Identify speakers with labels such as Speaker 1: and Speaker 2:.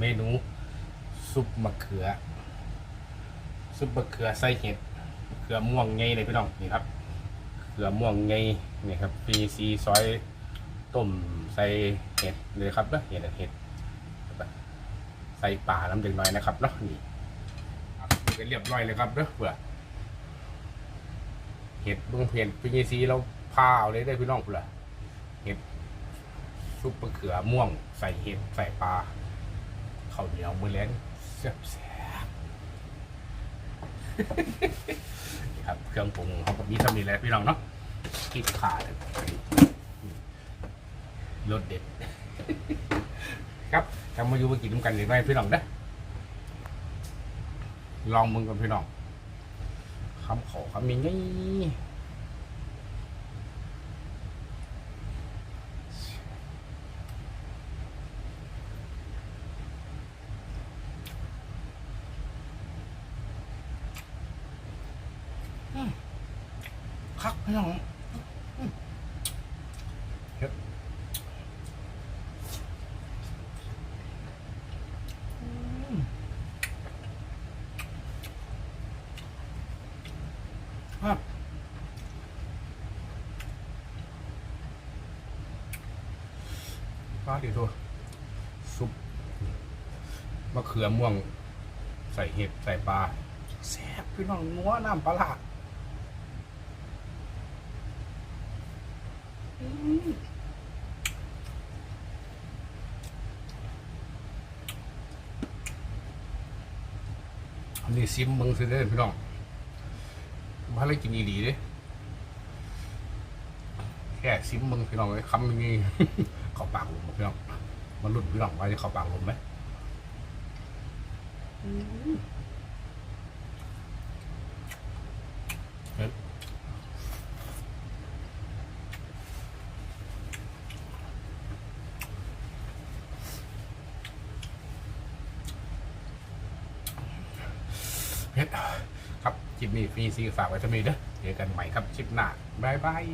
Speaker 1: เมนูซุปมะเขือ ซุปมะเขือใส่เห็ดเขือม่วงไงเลยพี่น้องนี่ครับเขือม่วงไงนี่ครับปีซีซอยต้มใส่เห็ดเลยครับเนาะเห็ดเห็ดใส่ป่าน้ำเด็กน้อยนะครับเนาะนี่ก็เรียบร้อยเลยครับเนาะเผื่อเห็ดลงเห็ดปีซีเราพาเอาเลยได้พี่น้องเผื่อเห็ดซุปมะเขือม่วง ใส่เห็ดใส่ปลา ข้าวเหนียวมือแรงแซ่บๆนี่ครับเครื่องปรุงเขาก็มีสำนีแหล้วพี่น้องเนาะกินขาเลยรสเด็ด ครับทำมาอยู่มากินน้ำกันหรือไม่พี่น้องเด้อลองมึงกันพี่น้องคำขอคำมีไง คักพี่น้องอืมเฮ็ดอืมครับปลาดิตัวซุปมะเขือม่วง ใส่เห็ด ใส่ปลาแซ่บพี่น้องนัวน้ำปลาร้า อั นี่ซิมมึงซิเด้พี่น้องมาเลยกินอีดีเด้แค่ซิมมึงพี่น้องเลยคำนี้เข้าปากผมพี่น้องมันหลุดพี่น้องว่าจะเข้าปากผมไหม เฮ็ดครับคลิปนี้ฟรีซีฝากไว้เท่านี้เด้อเจอกันใหม่ครับคลิปหน้าบายบาย